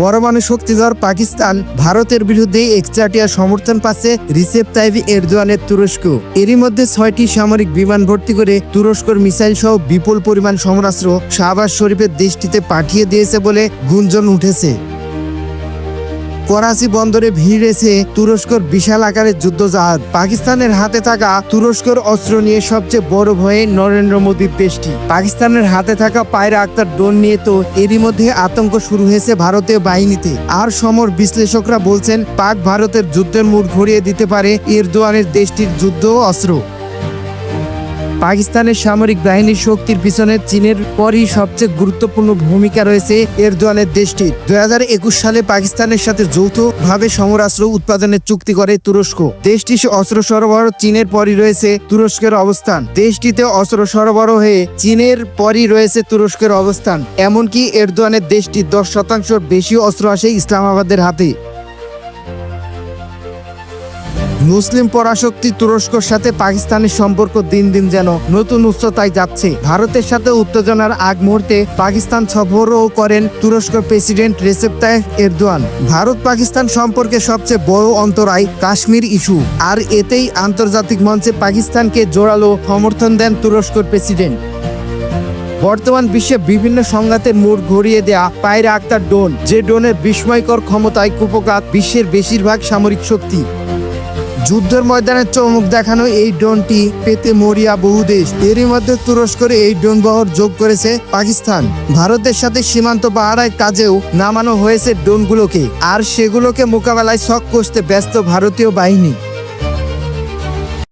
পরমাণু শক্তিধর পাকিস্তান ভারতের বিরুদ্ধে একচাটিয়া সমর্থন পাচ্ছে রিসেপ তাইভি এরদোয়ানের তুরস্ক। এরই মধ্যে ছয়টি সামরিক বিমান ভর্তি করে তুরস্কর মিসাইল সহ বিপুল পরিমাণ সমরাস্ত্র শাহবাজ শরীফের দেশটিতে পাঠিয়ে দিয়েছে বলে গুঞ্জন উঠেছে। করাচি বন্দরে ভিড় এসে তুরস্কর বিশাল আকারের যুদ্ধজাহাজ। পাকিস্তানের হাতে থাকা তুরস্কর অস্ত্র নিয়ে সবচেয়ে বড় ভয়ে নরেন্দ্র মোদীর দেশটি। পাকিস্তানের হাতে থাকা পায়রা আক্তার ড্রোন নিয়ে তো এরই মধ্যে আতঙ্ক শুরু হয়েছে ভারতীয় বাহিনীতে। আর সমর বিশ্লেষকরা বলছেন, পাক ভারতের যুদ্ধের মুড় ঘুরিয়ে দিতে পারে এরদোয়ানের দেশটির যুদ্ধ অস্ত্র। পাকিস্তানের সামরিক বাহিনীর শক্তির পিছনে চীনের পরই সবচেয়ে গুরুত্বপূর্ণ ভূমিকা রয়েছে এরদোয়ানের দেশটির দুই সালে পাকিস্তানের সাথে যৌথভাবে সমরাস্ত্র উৎপাদনের চুক্তি করে তুরস্ক। দেশটির অস্ত্র সরবরাহ চীনের পরই রয়েছে তুরস্কের অবস্থান। দেশটিতে অস্ত্র সরবরাহ হয়ে চীনের পরই রয়েছে তুরস্কের অবস্থান। এমনকি এরদোয়ানের দেশটির দশ শতাংশের বেশি অস্ত্র আসে ইসলামাবাদের হাতে। মুসলিম পরাশক্তি তুরস্কর সাথে পাকিস্তানের সম্পর্ক দিন দিন যেন নতুন উচ্চতায় যাচ্ছে। ভারতের সাথে উত্তেজনার আগ মুহূর্তে পাকিস্তান সফরও করেন তুরস্কর president Recep Tayyip Erdogan. Bharat Pakistan সম্পর্কে সবচেয়ে বড় অন্তরায় কাশ্মীর ইস্যু। আর এতেই আন্তর্জাতিক মঞ্চে পাকিস্তানকে জোরালো সমর্থন দেন তুরস্কর প্রেসিডেন্ট। বর্তমান বিশ্বে বিভিন্ন সংঘাতের মোড় ঘুরিয়ে দেয়া পায়রা আক্তার ড্রোন। যে ড্রোনের বিস্ময়কর ক্ষমতায় কুপকাত বিশ্বের বেশিরভাগ সামরিক শক্তি। যুদ্ধের ময়দানে চমক দেখানো এই ড্রোনটি পেতে মরিয়া বহু দেশ। এরই মধ্যে তুরস্করে এই ড্রোন বহর যোগ করেছে পাকিস্তান। ভারতের সাথে সীমান্ত পাহারায় কাজেও নামানো হয়েছে ড্রোনগুলোকে। আর সেগুলোকে মোকাবেলায় শখ কষতে ব্যস্ত ভারতীয় বাহিনী।